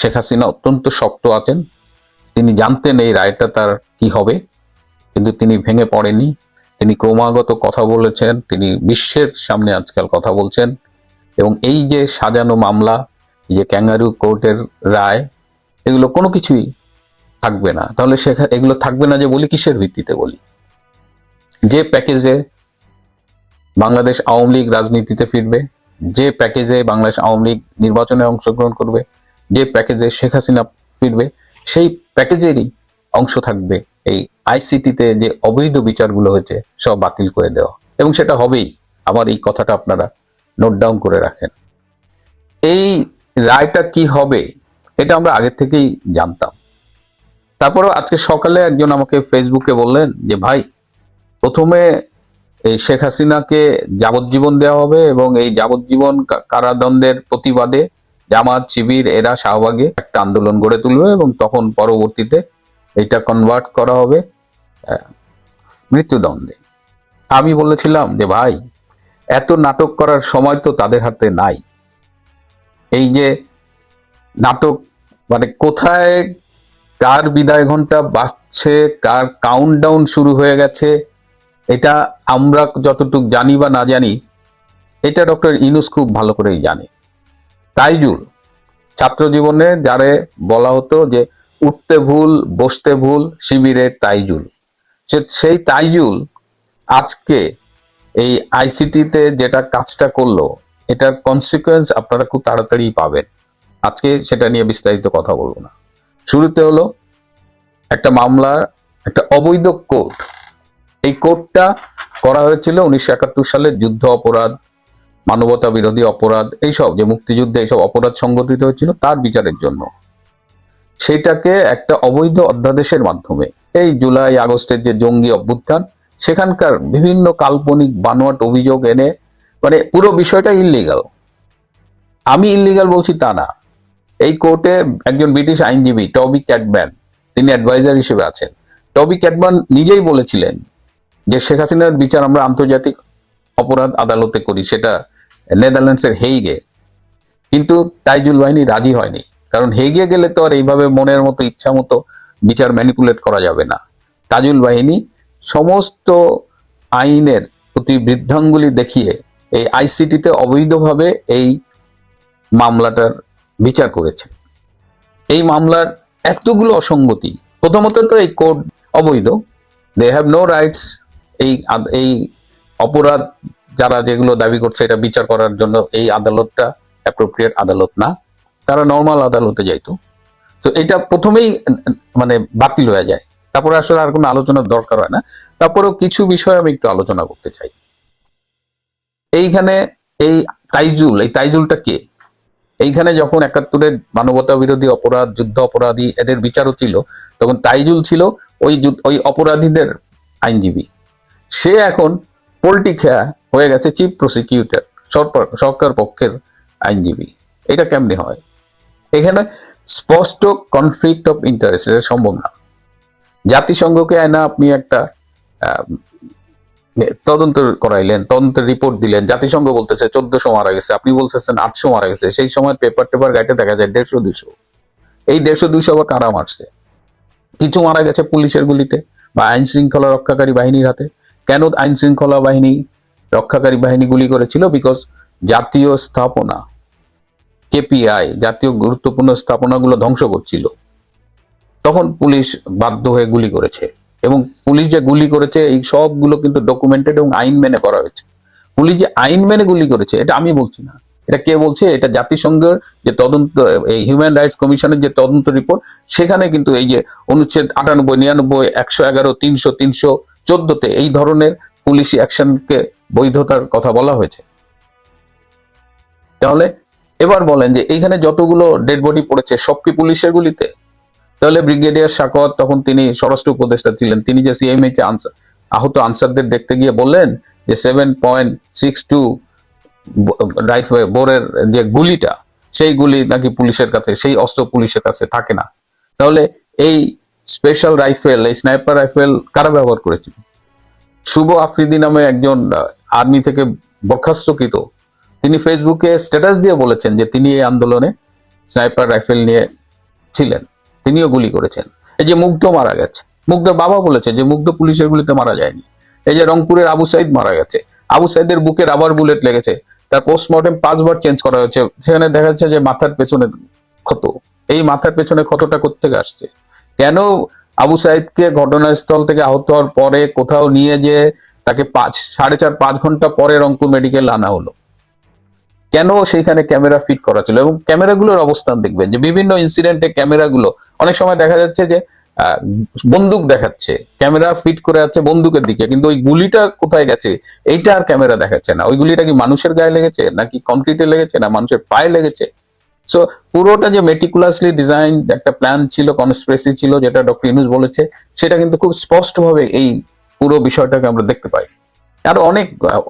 শেখ হাসিনা অত্যন্ত শক্ত আছেন। তিনি জানতেন এই রায়টা তার কি হবে, কিন্তু তিনি ভেঙে পড়েনি তিনি ক্রমাগত কথা বলেছেন, তিনি বিশ্বের সামনে আজকাল কথা বলছেন। এবং এই যে সাজানো মামলা যে ক্যাঙ্গারু কোর্টের রায়, এগুলো কোনো কিছুই থাকবে না। তাহলে সেখা এগুলো থাকবে না যে বলি কিসের ভিত্তিতে বলি? যে প্যাকেজে বাংলাদেশ আওয়ামী লীগ রাজনীতিতে ফিরবে, যে প্যাকেজে বাংলাদেশ আওয়ামী লীগ নির্বাচনে অংশগ্রহণ করবে যে প্যাকেজে শেখ হাসিনা ফিরবে, সেই প্যাকেজেরই অংশ থাকবে এই আইসিটিতে যে অবৈধ বিচারগুলো হয়েছে, সব বাতিল করে দেওয়া। এবং সেটা হবেই। আমার এই কথাটা আপনারা নোট ডাউন করে রাখেন। এই রায়টা কি হবে, এটা আমরা আগের থেকেই জানতাম। তারপরেও আজকে সকালে একজন আমাকে ফেসবুকে বললেন যে, ভাই, প্রথমে এই শেখ হাসিনাকে যাবজ্জীবন দেওয়া হবে এবং এই যাবজ্জীবন কারাদণ্ডের প্রতিবাদে জামাত, শিবির, এরা শাহবাগে একটা আন্দোলন গড়ে তুলবে এবং তখন পরবর্তীতে এটা কনভার্ট করা হবে মৃত্যুদণ্ডে। আমি বলেছিলাম যে, ভাই, এত নাটক করার সময় তো তাদের হাতে নাই। এই যে নাটক মানে কোথায়, কার বিদায় ঘণ্টা বাজছে, কার কাউন্টডাউন শুরু হয়ে গেছে, এটা আমরা যতটুকু জানি বা না জানি, এটা ডক্টর ইনুস খুব ভালো করেই জানে। তাইজুল, ছাত্র জীবনে যারে বলা হতো যে উঠতে ভুল, বসতে ভুল শিবিরের তাইজুল। সেই তাইজুল আজকে এই আইসিটিতে যেটা কাজটা করল, এটার কনসিকুয়েন্স আপনারা খুব তাড়াতাড়ি পাবেন। আজকে সেটা নিয়ে বিস্তারিত কথা বলব না। শুরুতে হলো একটা মামলার একটা অবৈধ কোর্ট। এই কোর্টটা করা হয়েছিল উনিশশো একাত্তর সালে যুদ্ধ অপরাধ মানবতা বিরোধী অপরাধ, এইসব যে মুক্তিযুদ্ধে এইসব অপরাধ সংগঠিত হয়েছিল তার বিচারের জন্য। সেটাকে একটা অবৈধ অধ্যাদেশের মাধ্যমে এই জুলাই আগস্টের যে জঙ্গি অভ্যুত্থান, সেখানকার বিভিন্ন কাল্পনিক বানোয়াট অভিযোগ এনে মানে পুরো বিষয়টা ইল্লিগাল আমি ইল্লিগাল বলছি তা না। এই কোর্টে একজন ব্রিটিশ আইনজীবী, টবি ক্যাটম্যান, তিনি অ্যাডভাইজার হিসেবে আছেন। টবি ক্যাটম্যান নিজেই বলেছিলেন যে শেখ হাসিনার বিচার আমরা আন্তর্জাতিক অপরাধ আদালতে করি, সেটা নেদারল্যান্ডসের হেইগে। কিন্তু তাইজুল বাহিনী রাজি হয়নি। কারণ হেগে গেলে তো আর এইভাবে মনের মতো ইচ্ছা মতো বিচার ম্যানিপুলেট করা যাবে না। তাজুল বাহিনী সমস্ত আইনের প্রতি বৃদ্ধাঙ্গুলি দেখিয়ে এই আইসিটিতে অবৈধভাবে এই মামলাটার বিচার করেছে। এই মামলার এতগুলো অসঙ্গতি, প্রথমত তো এই কোড অবৈধ। দে হ্যাভ নো রাইটস এই এই অপরাধ যারা যেগুলো দাবি করছে এটা বিচার করার জন্য এই আদালতটা অ্যাপ্রোপ্রিয়েট আদালত না, তারা নর্মাল আদালতে যাইতো। তো এটা প্রথমেই মানে বাতিল হয়ে যায়। তারপরে আসলে আর কোনো আলোচনার দরকার হয় না। তারপরেও কিছু বিষয় আমি একটু আলোচনা করতে চাই। এইখানে এই তাইজুল, এই তাইজুলটা কে? এইখানে যখন একাত্তরের মানবতা বিরোধী অপরাধ, যুদ্ধ অপরাধী এদের বিচারও ছিল, তখন তাইজুল ছিল ওই ওই অপরাধীদের আইনজীবী। সে এখন পলিটিকা হয়ে গেছে চিফ প্রসিকিউটর সরকার পক্ষের আইনজীবী। এটা কেমনে হয়? এখানে স্পষ্ট কনফ্লিক্ট অফ ইন্টারেস্ট এটা সম্ভব না। জাতিসংঘকে আয়না আপনি একটা তদন্ত করাইলেন, তদন্তের রিপোর্ট দিলেন। জাতিসংঘ বলতেছে চোদ্দশো মারা গেছে, আপনি বলতেছেন আটশো মারা গেছে। সেই সময় পেপার টেপার গাইটে দেখা যায় দেড়শো, দুশো। এই দেড়শো দুইশো আবার কারা মারছে? কিছু মারা গেছে পুলিশের গুলিতে বা আইন শৃঙ্খলা রক্ষাকারী বাহিনীর হাতে। কেন আইন শৃঙ্খলা বাহিনী রক্ষাকারী বাহিনী গুলি করেছিল বিকজ জাতীয় স্থাপনা কেপিআই জাতীয় গুরুত্বপূর্ণ স্থাপনাগুলো ধ্বংস করছিল। তখন পুলিশ বাধ্য হয়ে গুলি করেছে এবং পুলিশ যে গুলি করেছে, এই সবগুলো কিন্তু ডকুমেন্টেড এবং আইন মেনে করা হয়েছে। পুলিশ যে আইন মেনে গুলি করেছে, এটা আমি বলছি না। এটা কে বলছে? এটা জাতিসংঘের যে তদন্ত, এই হিউম্যান রাইটস কমিশনের যে তদন্ত রিপোর্ট সেখানে কিন্তু এই যে অনুচ্ছেদ আটানব্বই, নিরানব্বই, একশো এগারো, তিনশো তিনশো চোদ্দতে এই ধরনের পুলিশি অ্যাকশনকে বৈধতার কথা বলা হয়েছে। তাহলে এবার বলেন যে এইখানে যতগুলো ডেড বডি পড়েছে, সব কি পুলিশের গুলিতে? তাহলে ব্রিগেডিয়ার শাকত তখন তিনি স্বরাষ্ট্র উপদেষ্টা ছিলেন। তিনি যে সিএমএ কে আহত আনসারদের দেখতে গিয়ে বললেন যে seven point six two rifle বোরের যে গুলিটা, সেই গুলি নাকি পুলিশের কাছে, সেই অস্ত্র পুলিশের কাছে থাকে না। তাহলে এই স্পেশাল রাইফেল এই স্নাইপার রাইফেল কারা ব্যবহার করেছিল? শুভ আফ্রিদি নামে একজন আর্মি থেকে বরখাস্তকৃত। তিনি ফেসবুকে স্ট্যাটাস দিয়ে বলেছেন যে তিনি এই আন্দোলনে স্নাইপার রাইফেল নিয়ে ছিলেন। তিনিও গুলি করেছেন। এই যে মুগ্ধ মারা গেছে। মুগ্ধর বাবা বলেছে যে মুগ্ধ পুলিশের গুলিতে মারা যায়নি। এই যে রংপুরের আবু সাইদ মারা গেছে। আবু সাইদের বুকে রাবার বুলেট লেগেছে। তার পোস্টমর্টেম পাঁচবার চেঞ্জ করা হয়েছে। সেখানে দেখা যাচ্ছে যে মাথার পেছনে ক্ষত। এই মাথার পেছনে ক্ষতটা কোথেকে আসছে? কেন আবু সাইদকে ঘটনাস্থল থেকে আহত হওয়ার পরে কোথাও নিয়ে যে তাকে পাঁচ, সাড়ে চার, পাঁচ ঘণ্টা পরে রংপুর মেডিকেল আনা হলো। কেন সেইখানে ক্যামেরা ফিট করা ছিল এবং ক্যামেরাগুলোর অবস্থান দেখবেন যে বিভিন্ন ইনসিডেন্টে ক্যামেরাগুলো, অনেক সময় দেখা যাচ্ছে যে বন্দুক দেখাচ্ছে, ক্যামেরা ফিট করে আছে বন্দুকের দিকে, কিন্তু ওই গুলিটা কোথায় গেছে? এইটা আর ক্যামেরা দেখাচ্ছে না। ওই গুলিটা কি মানুষের গায়ে লেগেছে, নাকি কংক্রিটে লেগেছে, না মানুষের পায়ে লেগেছে? সো পুরোটা যে মেটিকুলাসলি ডিজাইন একটা প্ল্যান ছিল কনস্পিরেসি ছিল, যেটা ডক্টর ইনুস বলেছে, সেটা কিন্তু খুব স্পষ্টভাবে এই পুরো বিষয়টাকে আমরা দেখতে পাই। আর অনেক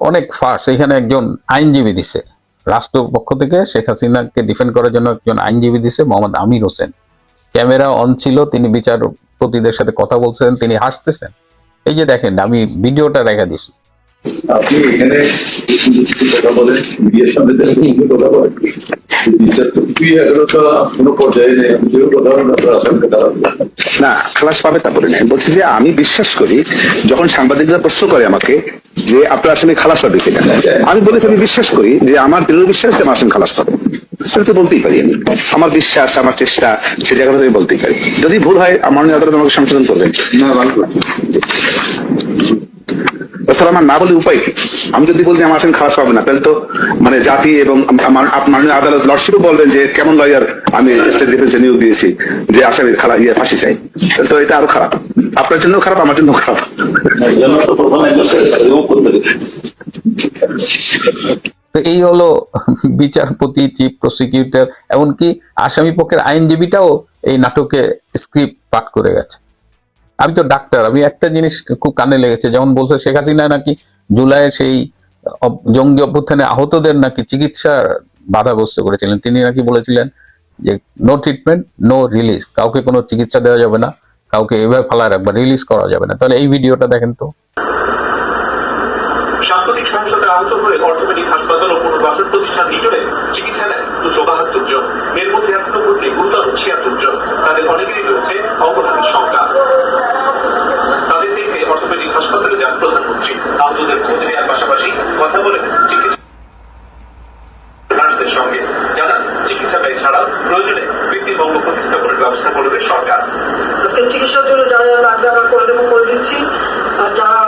অনেক ফার্স এখানে একজন আইনজীবী দিছে। রাষ্ট্রপক্ষ থেকে শেখ হাসিনাকে ডিফেন্ড করার জন্য একজন আইনজীবী দিছে, মোহাম্মদ আমির হোসেন। ক্যামেরা অন ছিল, তিনি বিচারপতিদের সাথে কথা বলছেন, তিনি হাসতেছেন। এই যে দেখেন, আমি ভিডিওটা রেখে দিছি। আপনি এখানে কথা বলেন দেখেন কথা বলেন। না খালাস পাবে তা বলে বলছি যে আমি বিশ্বাস করি, যখন সাংবাদিকরা প্রশ্ন করে আমাকে যে আপনার আসামি খালাস পাবে কিনা, আমি বলেছি, আমি বিশ্বাস করি যে আমার দৃঢ় বিশ্বাস যে আমার খালাস পাবে সেটা তো বলতেই পারি আমি। আমার বিশ্বাস, আমার চেষ্টা, সে জায়গাটা আমি বলতেই পারি। যদি ভুল হয় আমার আদালত আমাকে সংশোধন করবেন। না আমার না বলে উপায় কি? আমি যদি বলি আমার আসামি খালাস পাবে না, তাহলে তো মানে জাতি এবং মাননীয় আদালত লর্ডশিপও বলবেন যে কেমন লয়ার আমি স্টেট ডিফেন্সে নিয়োগ দিয়েছি, যে আসামির খালা ইয়ে ফাঁসি চাই। তাহলে তো এটা আরও খারাপ। আপনার জন্য খারাপ, আমার জন্য খারাপ। এই হলো বিচারপতি চিফ প্রসিকিউটর এমনকি আসামি পক্ষের আইনজীবীটাও এই নাটকে স্ক্রিপ্ট পাঠ করে গেছে। আমি তো ডাক্তার, আমি একটা জিনিস খুব কানে লেগেছে, যেমন বলছে শেখ হাসিনা নাকি জুলাইয়ে সেই জঙ্গি অভ্যুত্থানে আহতদের নাকি চিকিৎসা বাধাগ্রস্ত করেছিলেন। তিনি নাকি বলেছিলেন যে নো ট্রিটমেন্ট নো রিলিজ কাউকে কোনো চিকিৎসা দেওয়া যাবে না, কাউকে এভাবে ফালা রাখবা রিলিজ করা যাবে না। তাহলে এই ভিডিওটা দেখেন তো। সাম্প্রতিক সমস্যাতে আহত হয়ে অর্থোপেডিক হাসপাতাল ও পুনর্বাসন প্রতিষ্ঠান নিটরে চিকিৎসা নেয় দুশো বাহাত্তর জন। এর মধ্যে এখনও গুরুতর ছিয়াত্তর জন। তাদের অনেকেরই রয়েছে অঙ্গহানির হাসপাতালে যান প্রধানমন্ত্রী আহতদের খোঁজ নেওয়ার পাশাপাশি কথা বলেন চিকিৎসা সঙ্গে। জানান চিকিৎসা ব্যয় ছাড়াও প্রয়োজনে প্রতিস্থাপনের ব্যবস্থা করবে সরকার। চিকিৎসার জন্য যারা করে দেবো, করে দিচ্ছি। আর যারা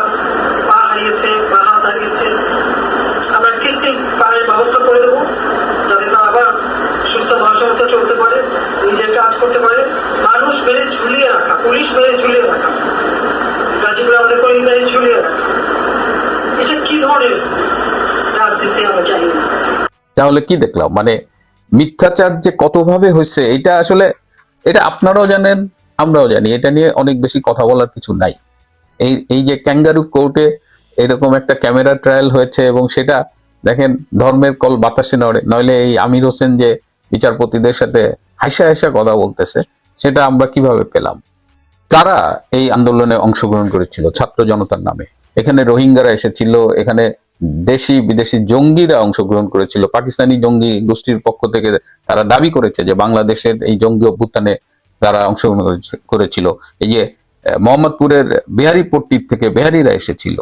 পা হারিয়েছে বা হাত হারিয়েছে, আমরা কৃত্রিম পায়ের ব্যবস্থা করে দেবো, যাতে তারা আবার সুস্থ মানুষের মতো চলতে পারে, নিজের কাজ করতে পারে। মানুষ মেরে ঝুলিয়ে রাখা, পুলিশ মেরে ঝুলিয়ে রাখা। গাজীপুরে আমাদের মেরে ঝুলিয়ে রাখা এটা কি ধরনের রাজনীতি আমরা জানি না। তাহলে কি দেখলাম? মানে মিথ্যাচার যে কতভাবে হয়েছে, এটা আসলে এটা আপনারাও জানেন, আমরাও জানি। এটা নিয়ে অনেক বেশি কথা বলার কিছু নাই। এই এই যে ক্যাঙ্গারু কোর্টে এরকম একটা ক্যামেরা ট্রায়াল হয়েছে এবং সেটা দেখেন, ধর্মের কল বাতাসে নড়ে। নইলে এই আমির হোসেন যে বিচারপতিদের সাথে হাসা হাসা কথা বলতেছে, সেটা আমরা কীভাবে পেলাম? তারা এই আন্দোলনে অংশগ্রহণ করেছিল ছাত্র জনতার নামে। এখানে রোহিঙ্গারা এসেছিল, এখানে দেশি, বিদেশি জঙ্গিরা অংশগ্রহণ করেছিল। পাকিস্তানি জঙ্গি গোষ্ঠীর পক্ষ থেকে তারা দাবি করেছে যে বাংলাদেশের এই জঙ্গি অভ্যুত্থানে তারা অংশগ্রহণ করেছিল। এই যে মোহাম্মদপুরের বিহারি পট্টির থেকে বিহারিরা এসেছিল।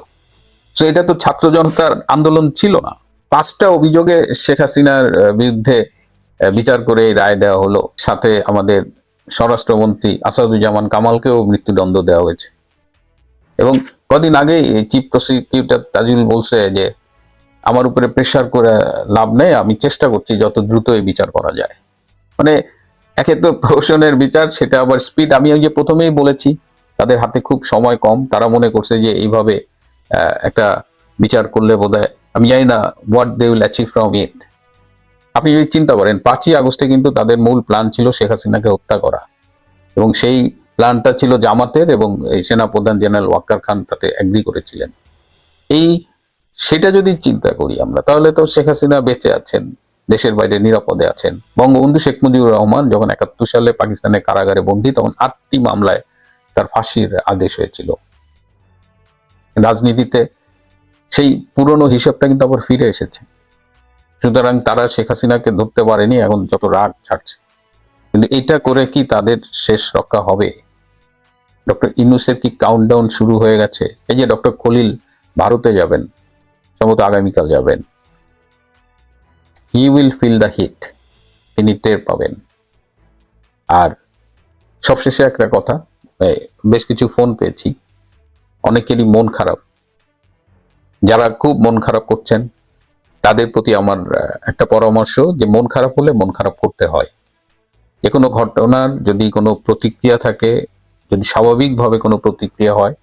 তো এটা তো ছাত্র জনতার আন্দোলন ছিল না। পাঁচটা অভিযোগে শেখ হাসিনার বিরুদ্ধে বিচার করে রায় দেওয়া হলো। সাথে আমাদের স্বরাষ্ট্রমন্ত্রী আসাদুজ্জামান কামালকেও মৃত্যুদণ্ড দেওয়া হয়েছে। এবং কদিন আগেই চিফ প্রসিকিউটর তাজুল বলছে যে, আমার উপরে প্রেশার করে লাভ নেই, আমি চেষ্টা করছি যত দ্রুত এই বিচার করা যায়। মানে একে তো প্রহসনের বিচার, সেটা আবার স্পিড আমি ওই যে প্রথমেই বলেছি, তাদের হাতে খুব সময় কম। তারা মনে করছে যে, এইভাবে একটা বিচার করলে বোধহয়, আমি জানি না what they will achieve from it আপনি যদি চিন্তা করেন, পাঁচই আগস্টে কিন্তু তাদের মূল প্ল্যান ছিল শেখ হাসিনাকে হত্যা করা। এবং সেই প্ল্যানটা ছিল জামাতের এবং সেনাপ্রধান জেনারেল ওয়াক্কার খান তাতে এগ্রি করেছিলেন। এই সেটা যদি চিন্তা করি আমরা, তাহলে তো শেখ হাসিনা বেঁচে আছেন, দেশের বাইরে নিরাপদে আছেন। বঙ্গবন্ধু শেখ মুজিবুর রহমান যখন একাত্তর সালে পাকিস্তানের কারাগারে বন্দী, তখন আটটি মামলায় তার ফাঁসির আদেশ হয়েছিল। রাজনীতিতে সেই পুরনো হিসাবটা কিন্তু আবার ফিরে এসেছে। সুতরাং তারা শেখ হাসিনাকে ধরতে পারেনি, এখন যত রাগ ছাড়ছে। কিন্তু এটা করে কি তাদের শেষ রক্ষা হবে? ডক্টর ইনুসের কি কাউন্টডাউন শুরু হয়ে গেছে? এই যে ডক্টর খলিল ভারতে যাবেন, সম্ভবত আগামীকাল যাবেন। He will feel the heat তিনি টের পাবেন। আর সবশেষে একটা কথা বেশ কিছু ফোন পেয়েছি, অনেকেরই মন খারাপ। যারা খুব মন খারাপ করছেন তাদের প্রতি আমার একটা পরামর্শ যে মন খারাপ হলে মন খারাপ করতে হয়। যে কোনো ঘটনার যদি কোনো প্রতিক্রিয়া থাকে, যদি স্বাভাবিকভাবে কোনো প্রতিক্রিয়া হয়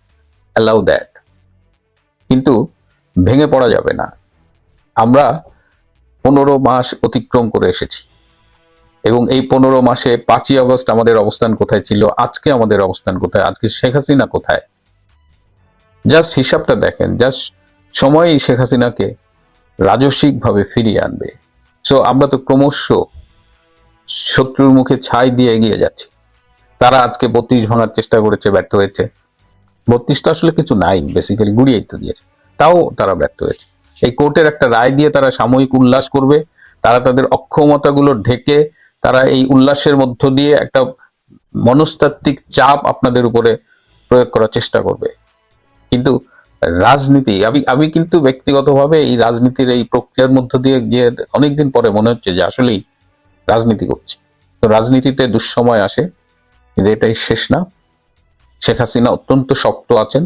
অ্যালাউ দ্যাট কিন্তু ভেঙে পড়া যাবে না। আমরা পনেরো মাস অতিক্রম করে এসেছি। এবং এই পনেরো মাসে পাঁচই আগস্ট আমাদের অবস্থান কোথায় ছিল, আজকে আমাদের অবস্থান কোথায়, আজকে শেখ হাসিনা কোথায়? জাস্ট হিসাবটা দেখেন জাস্ট সময়ই শেখ হাসিনাকে রাজস্বিকভাবে ফিরিয়ে আনবে। সো আমরা তো ক্রমশ শত্রুর মুখে ছাই দিয়ে এগিয়ে যাচ্ছি। তারা আজকে বত্রিশ ভাঙার চেষ্টা করেছে, ব্যর্থ হয়েছে। বত্রিশ তো আসলে কিছু নাই বেসিক্যালি গুড়িয়েই তো দিয়েছে। তাও তারা ব্যর্থ হয়েছে। এই কোর্টের একটা রায় দিয়ে তারা সাময়িক উল্লাস করবে। তারা তাদের অক্ষমতাগুলো ঢেকে তারা এই উল্লাসের মধ্য দিয়ে একটা মনস্তাত্ত্বিক চাপ আপনাদের উপরে প্রয়োগ করার চেষ্টা করবে। কিন্তু রাজনীতি, আমি আমি কিন্তু ব্যক্তিগতভাবে এই রাজনীতির এই প্রক্রিয়ার মধ্য দিয়ে গিয়ে অনেকদিন পরে মনে হচ্ছে যে আসলেই রাজনীতি করছি। তো রাজনীতিতে দুঃসময় আসে, কিন্তু এটাই শেষ না। শেখ হাসিনা অত্যন্ত শক্ত আছেন।